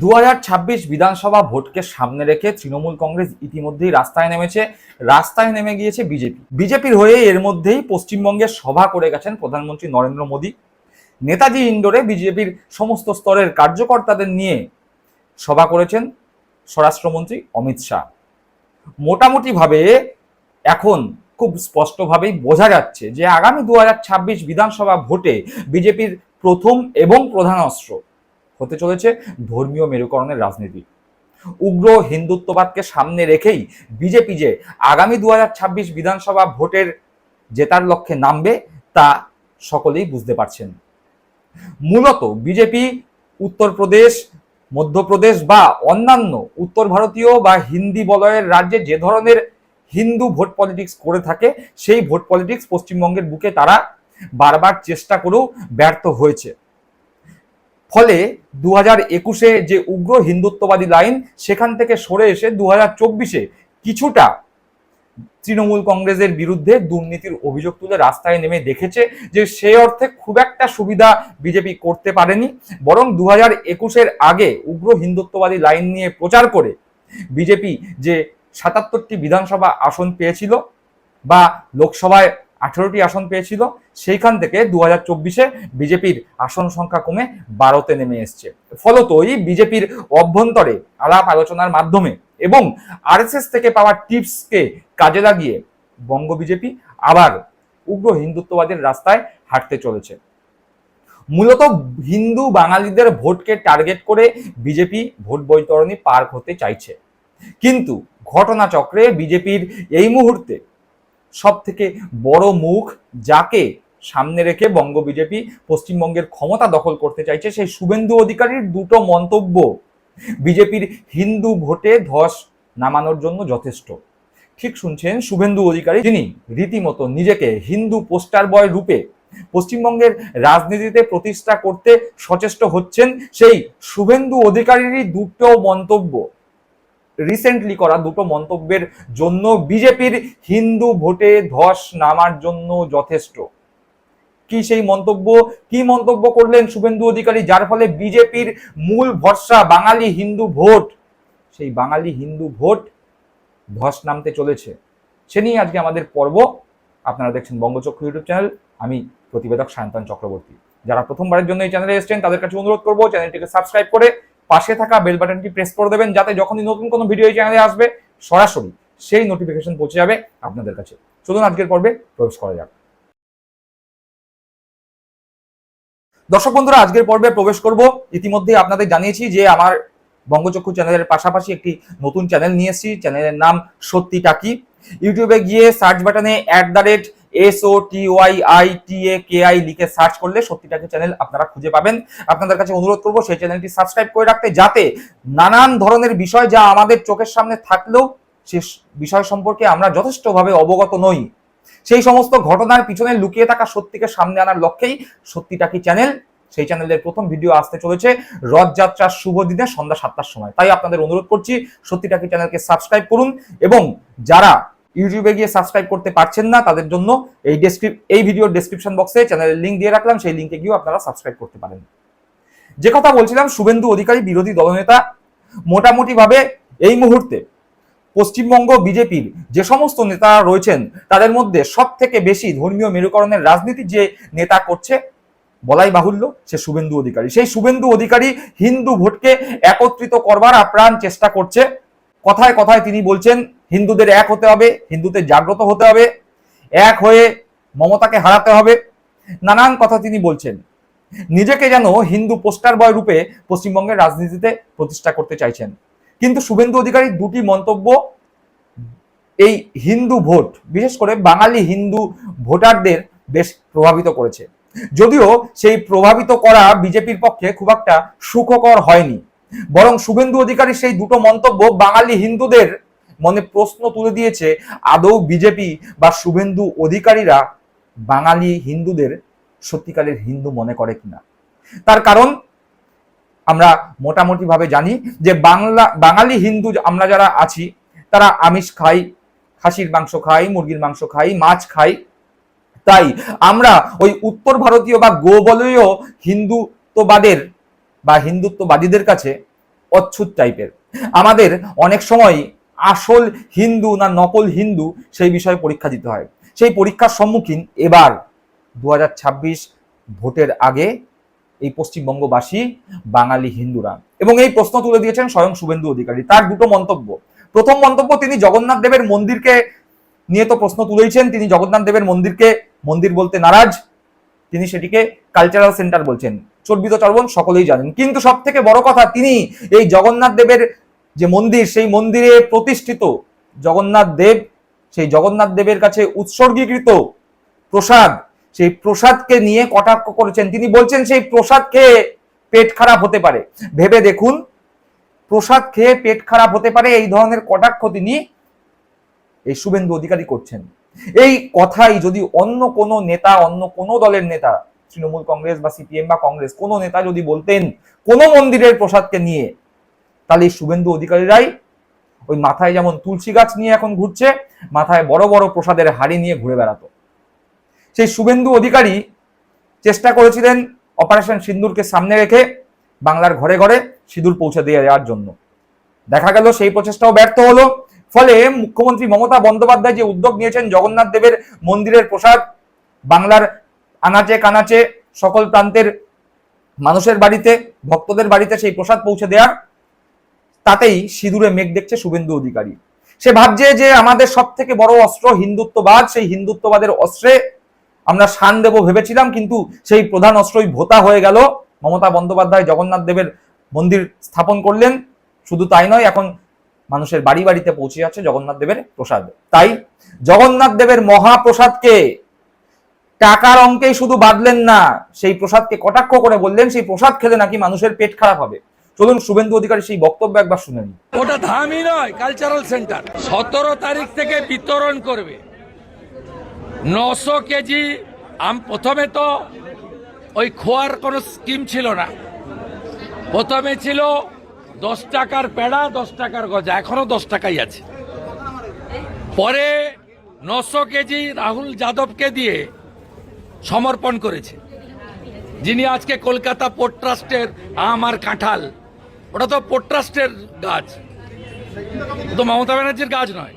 দু হাজার ছাব্বিশ বিধানসভা ভোটকে সামনে রেখে তৃণমূল কংগ্রেস ইতিমধ্যেই রাস্তায় নেমেছে। রাস্তায় নেমে গিয়েছে বিজেপি। বিজেপির হয়ে এর মধ্যেই পশ্চিমবঙ্গে সভা করে গেছেন প্রধানমন্ত্রী নরেন্দ্র মোদী। নেতাজি ইন্ডোরে বিজেপির সমস্ত স্তরের কার্যকর্তাদের নিয়ে সভা করেছেন স্বরাষ্ট্রমন্ত্রী অমিত শাহ। মোটামুটিভাবে এখন খুব স্পষ্টভাবেই বোঝা যাচ্ছে যে আগামী দু হাজার ছাব্বিশ বিধানসভা ভোটে বিজেপির প্রথম এবং প্রধান অস্ত্র হতে চলেছে ধর্মীয় মেরুকরণের রাজনীতি। উগ্র হিন্দুত্ববাদকে সামনে রেখেই বিজেপি যে আগামী দু হাজার ছাব্বিশ বিধানসভা ভোটের জেতার লক্ষ্যে নামবে, তা সকলেই বুঝতে পারছেন। মূলত বিজেপি, উত্তরপ্রদেশ, মধ্যপ্রদেশ বা অন্যান্য উত্তর ভারতীয় বা হিন্দি বলয়ের রাজ্যে যে ধরনের হিন্দু ভোট পলিটিক্স করে থাকে, সেই ভোট পলিটিক্স পশ্চিমবঙ্গের বুকে তারা বারবার চেষ্টা করেও ব্যর্থ হয়েছে। ফলে দু হাজার একুশে যে উগ্র হিন্দুত্ববাদী লাইন, সেখান থেকে সরে এসে দু হাজার চব্বিশে কিছুটা তৃণমূল কংগ্রেসের বিরুদ্ধে দুর্নীতির অভিযোগ তুলে রাস্তায় নেমে দেখেছে যে সে অর্থে খুব একটা সুবিধা বিজেপি করতে পারেনি। বরং দু হাজার একুশের আগে উগ্র হিন্দুত্ববাদী লাইন নিয়ে প্রচার করে বিজেপি যে সাতাত্তরটি বিধানসভা আসন পেয়েছিল বা লোকসভায় আঠেরোটি আসন পেয়েছিল। সেইখান থেকে দু হাজার চব্বিশে বিজেপির আসন সংখ্যা কমে বারোতে নেমে এসছে। ফলতই বিজেপির অভ্যন্তরে আলাপ আলোচনার মাধ্যমে এবং আরএসএস থেকে পাওয়া টিপসকে কাজে লাগিয়ে বঙ্গ বিজেপি আবার উগ্র হিন্দুত্ববাদের রাস্তায় হাঁটতে চলেছে। মূলত হিন্দু বাঙালিদের ভোটকে টার্গেট করে বিজেপি ভোট বৈতরণী পার হতে চাইছে। কিন্তু ঘটনাচক্রে বিজেপির এই মুহূর্তে সব থেকে বড় মুখ যাকে সামনে রেখে বঙ্গ বিজেপি পশ্চিমবঙ্গের ক্ষমতা দখল করতে চাইছে, সেই শুভেন্দু অধিকারীর দুটো মন্তব্য। বিজেপির হিন্দু ভোটে ধস নামানোর জন্য যথেষ্ট। ঠিক শুনছেন শুভেন্দু অধিকারী তিনি রীতিমতো নিজেকে হিন্দু পোস্টার বয় রূপে পশ্চিমবঙ্গের রাজনীতিতে প্রতিষ্ঠা করতে সচেষ্ট হচ্ছেন, সেই শুভেন্দু অধিকারীরই দুটো মন্তব্য। রিসেন্টলি করা দুটো মন্তব্যের জন্য বিজেপির হিন্দু ভোটে ধস নামার জন্য যথেষ্ট। কি সেই মন্তব্য? কি মন্তব্য করলেন শুভেন্দু অধিকারী? যার ফলে বিজেপির মূল ভরসা বাঙালি হিন্দু ভোট, সেই বাঙালি হিন্দু ভোট ধস নামতে চলেছে। সে নিয়ে আজকে আমাদের পর্ব। আপনারা দেখছেন বঙ্গচক্র ইউটিউব চ্যানেল। আমি প্রতিবেদক সায়ন্তন চক্রবর্তী। যারা প্রথমবারের জন্য এই চ্যানেলে এসেছেন, তাদের কাছে অনুরোধ করব চ্যানেলটিকে সাবস্ক্রাইব করে পাশে থাকা বেল বাটনটি প্রেস করে দেবেন যাতে যখনই নতুন কোনো ভিডিও এই চ্যানেলে আসবে, সরাসরি সেই নোটিফিকেশন পৌঁছে যাবে আপনাদের কাছে। চলুন আজকের পর্বে প্রবেশ করা যাক। দর্শক বন্ধুরা, আজকের পর্বে প্রবেশ করব। ইতিমধ্যে আপনাদের জানিয়েছি যে আমার বঙ্গচক্ষু চ্যানেলের পাশাপাশি একটি নতুন চ্যানেল নিয়ে এসেছি। চ্যানেলের নাম সত্যি টাকি ইউটিউবে গিয়ে সার্চ বাটনে at the rate S O T Y I T A K I লিখে সার্চ করলে সত্যিটাকে চ্যানেল আপনারা খুঁজে পাবেন। আপনাদের কাছে অনুরোধ করব সেই চ্যানেলটি সাবস্ক্রাইব করে রাখতে, যাতে নানান ধরনের বিষয় যা আমাদের চোখের সামনে থাকলেও সে বিষয় সম্পর্কে আমরা যথেষ্টভাবে অবগত নই। সেই সমস্ত ঘটনার পিছনে লুকিয়ে থাকা সত্যিকে সামনে আনার লক্ষ্যেই সত্যিটাকি চ্যানেল সেই চ্যানেলের প্রথম ভিডিও আসতে চলেছে রথযাত্রার শুভ দিনে সন্ধ্যা সাতটার সময়। তাই আপনাদের অনুরোধ করছি সত্যিটাকি চ্যানেলকে সাবস্ক্রাইব করুন এবং যারা ইউটিউবে গিয়ে সাবস্ক্রাইব করতে পারছেন না, তাদের জন্য এই ডেসক্রিপ এই ভিডিওর ডেসক্রিপশন বক্সে চ্যানেলের লিঙ্ক দিয়ে রাখলাম, সেই লিঙ্কে গিয়েও আপনারা সাবস্ক্রাইব করতে পারেন। যে কথা বলছিলাম, শুভেন্দু অধিকারী বিরোধী দলনেতা মোটামুটি ভাবে এই মুহূর্তে পশ্চিমবঙ্গ বিজেপির যে সমস্ত নেতা রয়েছেন, তাদের মধ্যে সব থেকে বেশি ধর্মীয় মেরুকরণের রাজনীতি যে নেতা করছে, বলাই বাহুল্য, সে শুভেন্দু অধিকারী। সেই শুভেন্দু অধিকারী হিন্দু ভোটকে একত্রিত করবার আপ্রাণ চেষ্টা করছে। কথায় কথায় তিনি বলছেন হিন্দুদের এক হতে হবে, হিন্দুদের জাগ্রত হতে হবে, এক হয়ে মমতাকে হারাতে হবে। নানান কথা তিনি বলছেন। নিজেকে যেন হিন্দু পোস্টার বয় রূপে পশ্চিমবঙ্গের রাজনীতিতে প্রতিষ্ঠা করতে চাইছেন। কিন্তু শুভেন্দু অধিকারীর দুটি মন্তব্য, এই হিন্দু ভোট, বিশেষ করে বাঙালি হিন্দু ভোটারদের বেশ প্রভাবিত করেছে। যদিও সেই প্রভাবিত করা বিজেপির পক্ষে খুব একটা সুখকর হয়নি। বরং শুভেন্দু অধিকারী সেই দুটো মন্তব্য বাঙালি হিন্দুদের মনে প্রশ্ন তুলে দিয়েছে, আদৌ বিজেপি বা শুভেন্দু অধিকারীরা বাঙালি হিন্দুদের সত্যিকারের হিন্দু মনে করে কিনা? তার কারণ আমরা মোটামুটি ভাবে জানি যে বাংলা, বাঙালি হিন্দু আমরা যারা আছি, তারা আমিষ খাই, খাসির মাংস খাই, মুরগির মাংস খাই, মাছ খাই। তাই আমরা ওই উত্তর ভারতীয় বা গোবলীয় হিন্দুত্ববাদের বা হিন্দুত্ববাদীদের কাছে অচ্ছুত টাইপের আমাদের অনেক সময় আসল হিন্দু না নকল হিন্দু সেই বিষয়ে পরীক্ষা দিতে হয়। সেই পরীক্ষার সম্মুখীন এবার দু হাজার ছাব্বিশ ভোটের আগে এই পশ্চিমবঙ্গবাসী বাঙালি হিন্দুরা। এবং এই প্রশ্ন তুলে দিয়েছেন স্বয়ং শুভেন্দু অধিকারী। তার দুটো মন্তব্য। প্রথম মন্তব্য, তিনি জগন্নাথ দেবের মন্দিরকে নিয়ে তো প্রশ্ন তুলেইছেন, তিনি জগন্নাথ দেবের মন্দিরকে, মন্দির বলতে নারাজ, তিনি সেটিকে কালচারাল সেন্টার বলছেন। চর্বিত চর্বণ সকলেই জানেন। কিন্তু সব থেকে বড় কথা, তিনি এই জগন্নাথ দেবের যে মন্দির, সেই মন্দিরে প্রতিষ্ঠিত জগন্নাথ দেব, সেই জগন্নাথ দেবের কাছে উৎসর্গীকৃত প্রসাদ, সেই প্রসাদকে নিয়ে কটাক্ষ করেছেন। তিনি বলছেন, সেই প্রসাদ খেয়ে পেট খারাপ হতে পারে। ভেবে দেখুন, প্রসাদ খেয়ে পেট খারাপ হতে পারে, এই ধরনের কটাক্ষ তিনি এই শুভেন্দু অধিকারী করছেন। এই কথাই যদি অন্য কোনো নেতা, অন্য কোনো দলের নেতা, তৃণমূল কংগ্রেস বা সিপিএম বা কংগ্রেস, কোনো নেতা যদি বলতেন, কোনো মন্দিরের প্রসাদকে নিয়ে তাহলে এই শুভেন্দু অধিকারীরাই ওই মাথায় যেমন তুলসী গাছ নিয়ে এখন ঘুরছে, মাথায় বড় বড় প্রসাদের হাড়ি নিয়ে ঘুরে বেড়াতো। সেই শুভেন্দু অধিকারী চেষ্টা করেছিলেন অপারেশন সিন্দুরকে সামনে রেখে বাংলার ঘরে ঘরে সিঁদুর পৌঁছে দিয়ে দেওয়ার জন্য। দেখা গেল সেই প্রচেষ্টাও ব্যর্থ হলো। ফলে মুখ্যমন্ত্রী মমতা বন্দ্যোপাধ্যায় যে উদ্যোগ নিয়েছেন জগন্নাথ দেবের মন্দিরের প্রসাদ, বাংলার আনাচে কানাচে সকল প্রান্তের মানুষের বাড়িতে, ভক্তদের বাড়িতে সেই প্রসাদ পৌঁছে দেওয়ার তাতেই সিঁদুরে মেঘ দেখছে শুভেন্দু অধিকারী। সে ভাবছে যে আমাদের সব থেকে বড় অস্ত্র হিন্দুত্ববাদ, সেই হিন্দুত্ববাদের অস্ত্রে আমরা শান দেব ভেবেছিলাম, কিন্তু সেই প্রধান অস্ত্রই ভোতা হয়ে গেল। মমতা বন্দ্যোপাধ্যায় জগন্নাথ দেবের মন্দির স্থাপন করলেন। শুধু তাই নয়, এখন মানুষের বাড়ি বাড়িতে পৌঁছে যাচ্ছে জগন্নাথ দেবের প্রসাদ। তাই জগন্নাথ দেবের মহাপ্রসাদকে টাকার অঙ্কেই শুধু বাদলেন না, সেই প্রসাদকে কটাক্ষ করে বললেন, সেই প্রসাদ খেলে নাকি মানুষের পেট খারাপ হবে। চলুন শুভেন্দু অধিকারী সেই বক্তব্য একবার শুনে নিন ওটা ধামই নয় কালচারাল সেন্টার সতেরো তারিখ থেকে বিতরণ করবে। নশো কেজি আম, প্রথমে তো ওই খোয়ার কোনো স্কিম ছিল না। প্রথমে ছিল দশ টাকার পেড়া, দশ টাকার গজা, এখনও দশ টাকাই আছে। পরে নশো কেজি রাহুল যাদবকে দিয়ে সমর্পণ করেছে। যিনি আজকে কলকাতা পোর্ট ট্রাস্টের আম আর কাঁঠাল ওটা তো পোর্ট ট্রাস্টের গাছ তো মমতা ব্যানার্জির গাছ নয়।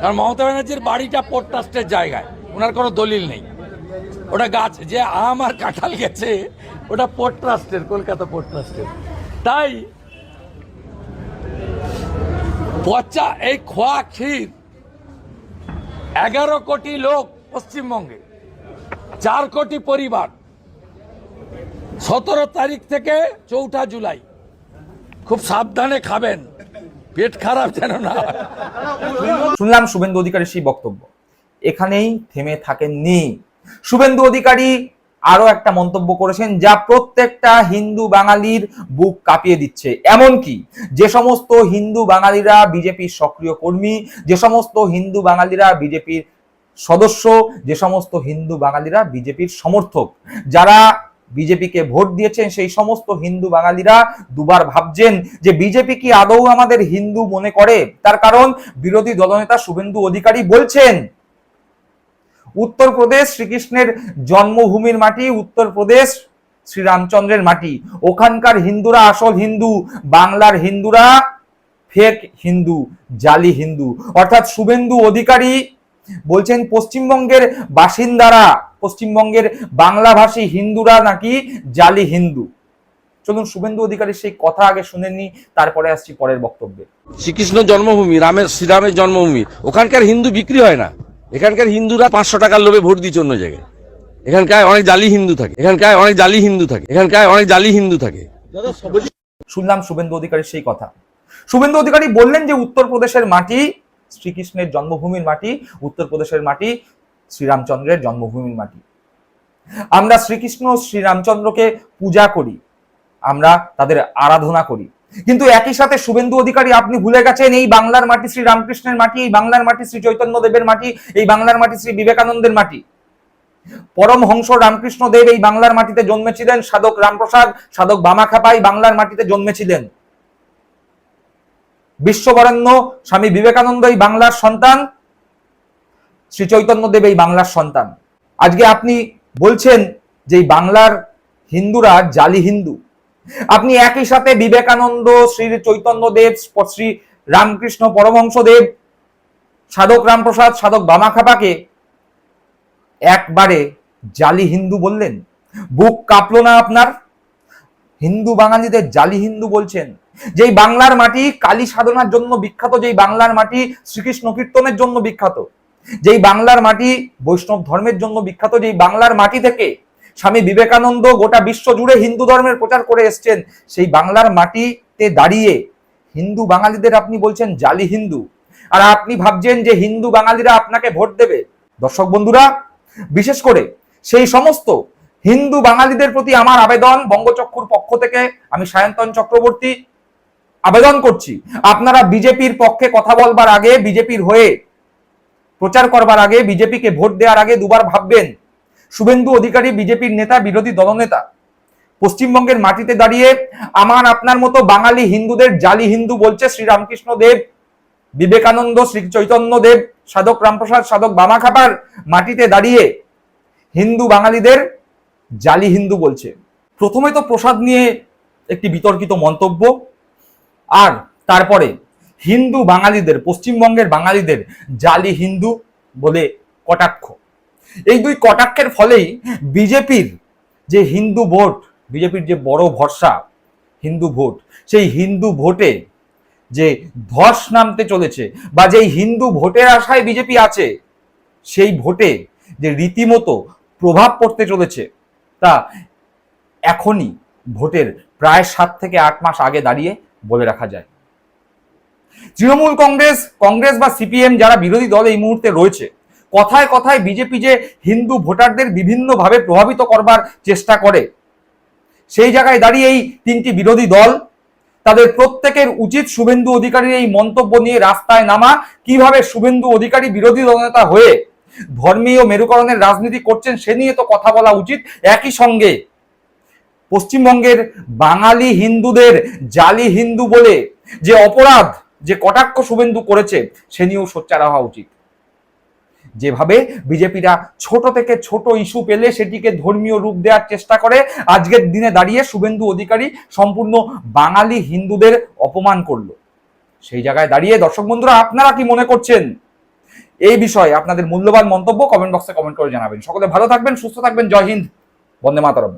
কারণ মমতা ব্যানার্জির বাড়িটা পোট্রাস্টের জায়গায়। ওনার কোনো দলিল নেই। ওটা গাছ যে আম আর কাঁঠাল গেছে, ওটা পোর্ট ট্রাস্টের কলকাতা পোর্ট ট্রাস্টের তাই পচা এই খোয়া ক্ষীর এগারো কোটি লোক পশ্চিমবঙ্গে, চার কোটি পরিবার। সতেরো তারিখ থেকে চৌঠা জুলাই। খুব সাবধানে খাবেন। পেট খারাপ যেন না শুনলাম শুভেন্দু অধিকারী সেই বক্তব্য। এখানেই থেমে থাকেননি। শুভেন্দু অধিকারী আরও একটা মন্তব্য করেছেন, যা প্রত্যেকটা হিন্দু বাঙালির বুক কাঁপিয়ে দিচ্ছে। এমনকি যে সমস্ত হিন্দু বাঙালিরা বিজেপির সক্রিয় কর্মী, যে সমস্ত হিন্দু বাঙালিরা বিজেপির সদস্য, যে সমস্ত হিন্দু বাঙালিরা বিজেপির সমর্থক, যারা বিজেপিকে ভোট দিয়েছেন সেই সমস্ত হিন্দু বাঙালিরা দুবার ভাবছেন যে বিজেপি কি আদৌ আমাদের হিন্দু মনে করে? তার কারণ বিরোধী দলনেতা শুভেন্দু অধিকারী বলছেন, উত্তরপ্রদেশ শ্রীকৃষ্ণের জন্মভূমির মাটি, উত্তরপ্রদেশ শ্রীরামচন্দ্রের মাটি। ওখানকার হিন্দুরা আসল হিন্দু, বাংলার হিন্দুরা ফেক হিন্দু, জালি হিন্দু। অর্থাৎ শুভেন্দু অধিকারী বলছেন পশ্চিমবঙ্গের বাসিন্দারা পশ্চিমবঙ্গের বাংলাভাষী হিন্দুরা নাকি জালি হিন্দু। চলুন শুভেন্দু অধিকারীর সেই কথা আগে শুনে নি তারপরে আসছি পরের বক্তব্যে। শ্রীকৃষ্ণ জন্মভূমি রামের শ্রীরামের জন্মভূমি ওখানকার হিন্দু বিক্রি হয় না। এখানকার হিন্দুরা পাঁচশো টাকার লোভে ভোট দিচ্ছে অন্য জায়গায়। এখানকার অনেক জালি হিন্দু থাকে। এখানকার অনেক জালি হিন্দু থাকে। এখানকার অনেক জালি হিন্দু থাকে। শুনলাম শুভেন্দু অধিকারীর সেই কথা। শুভেন্দু অধিকারী বললেন যে উত্তরপ্রদেশের মাটি শ্রীকৃষ্ণের জন্মভূমির মাটি উত্তরপ্রদেশের মাটি শ্রীরামচন্দ্রের জন্মভূমির মাটি। আমরা শ্রীকৃষ্ণ শ্রীরামচন্দ্রকে পূজা করি, আমরা তাদের আরাধনা করি। কিন্তু একই সাথে শুভেন্দু অধিকারী, আপনি ভুলে গেছেন, এই বাংলার মাটি শ্রী রামকৃষ্ণের মাটি, এই বাংলার মাটি শ্রী চৈতন্য দেবের মাটি, এই বাংলার মাটি শ্রী বিবেকানন্দের মাটি। পরমহংস রামকৃষ্ণ দেব এই বাংলার মাটিতে জন্মেছিলেন, সাধক রামপ্রসাদ, সাধক বামাখাপাই বাংলার মাটিতে জন্মেছিলেন। বিশ্ববরেণ্য স্বামী বিবেকানন্দ এই বাংলার সন্তান শ্রী চৈতন্য দেব এই বাংলার সন্তান। আজকে আপনি বলছেন যে এই বাংলার হিন্দুরা জালি হিন্দু। আপনি একই সাথে বিবেকানন্দ, শ্রী চৈতন্য দেব শ্রী রামকৃষ্ণ পরমহংস দেব, সাধক রামপ্রসাদ, সাধক বামাখাপাকে একবারে জালি হিন্দু বললেন। বুক কাঁপলো না আপনার? হিন্দু বাঙালিদের জালি হিন্দু বলছেন। যেই বাংলার মাটি কালী সাধনার জন্য বিখ্যাত যেই বাংলার মাটি শ্রীকৃষ্ণ কীর্তনের জন্য বিখ্যাত। যেই বাংলার মাটি, বৈষ্ণব ধর্মের জন্য বিখ্যাত যেই বাংলার মাটি থেকে স্বামী বিবেকানন্দ গোটা বিশ্ব জুড়ে হিন্দু ধর্মের প্রচার করে এসছেন, সেই বাংলার মাটিতে দাঁড়িয়ে হিন্দু বাঙালিদের আপনি বলছেন জালি হিন্দু। আর আপনি ভাবছেন যে হিন্দু বাঙালিরা আপনাকে ভোট দেবে। দর্শক বন্ধুরা, বিশেষ করে সেই সমস্ত হিন্দু বাঙালিদের প্রতি আমার আবেদন, বঙ্গচক্ষুর পক্ষ থেকে আমি সায়ন্তন চক্রবর্তী আবেদন করছি। আপনারা বিজেপির পক্ষে কথা বলবার আগে বিজেপির হয়ে প্রচার করবার আগে বিজেপিকে ভোট দেওয়ার আগে দুবার ভাববেন। শুভেন্দু অধিকারী বিজেপির নেতা, বিরোধী দলনেতা। পশ্চিমবঙ্গের মাটিতে দাঁড়িয়ে আমার আপনার মতো বাঙালি হিন্দুদের জালি হিন্দু বলছে শ্রীরামকৃষ্ণ দেব, বিবেকানন্দ শ্রী চৈতন্য দেব, সাধক রামপ্রসাদ, সাধক বামাখাপার মাটিতে দাঁড়িয়ে হিন্দু বাঙালিদের জালি হিন্দু বলছে। প্রথমে তো প্রসাদ নিয়ে একটি বিতর্কিত মন্তব্য, আর তারপরে হিন্দু বাঙালিদের, পশ্চিমবঙ্গের বাঙালিদের জালি হিন্দু বলে কটাক্ষ। এই দুই কটাক্ষের ফলেই বিজেপির যে হিন্দু ভোট, বিজেপির যে বড় ভরসা, হিন্দু ভোট, সেই হিন্দু ভোটে যে ধস নামতে চলেছে বা যেই হিন্দু ভোটের আশায় বিজেপি আছে, সেই ভোটে যে রীতিমতো প্রভাব পড়তে চলেছে, তা এখনই ভোটের প্রায় সাত থেকে আট মাস আগে দাঁড়িয়ে বলে রাখা যায়। তৃণমূল কংগ্রেস কংগ্রেস বা সিপিএম যারা বিরোধী দল এই মুহূর্তে রয়েছে, কথায় কথায় বিজেপি যে হিন্দু ভোটারদের বিভিন্নভাবে প্রভাবিত করবার চেষ্টা করে, সেই জায়গায় দাঁড়িয়ে এই তিনটি বিরোধী দল, তাদের প্রত্যেকের উচিত শুভেন্দু অধিকারীর এই মন্তব্য নিয়ে রাস্তায় নামা। কীভাবে শুভেন্দু অধিকারী বিরোধী দলনেতা হয়ে ধর্মীয় মেরুকরণের রাজনীতি করছেন সে নিয়ে তো কথা বলা উচিত। একই সঙ্গে পশ্চিমবঙ্গের বাঙালি হিন্দুদের জালি হিন্দু বলে যে অপরাধ যে কটাক্ষ শুভেন্দু করেছে, সে নিয়েও সোচ্চার হওয়া উচিত। যেভাবে বিজেপিরা ছোট থেকে ছোট ইস্যু পেলে সেটিকে ধর্মীয় রূপ দেওয়ার চেষ্টা করে, আজকের দিনে দাঁড়িয়ে শুভেন্দু অধিকারী সম্পূর্ণ বাঙালি হিন্দুদের অপমান করল। সেই জায়গায় দাঁড়িয়ে দর্শক বন্ধুরা, আপনারা কি মনে করছেন? এই বিষয়ে আপনাদের মূল্যবান মন্তব্য কমেন্ট বক্সে কমেন্ট করে জানাবেন। সকলে ভালো থাকবেন, সুস্থ থাকবেন। জয় হিন্দ। বন্দে মাতরম।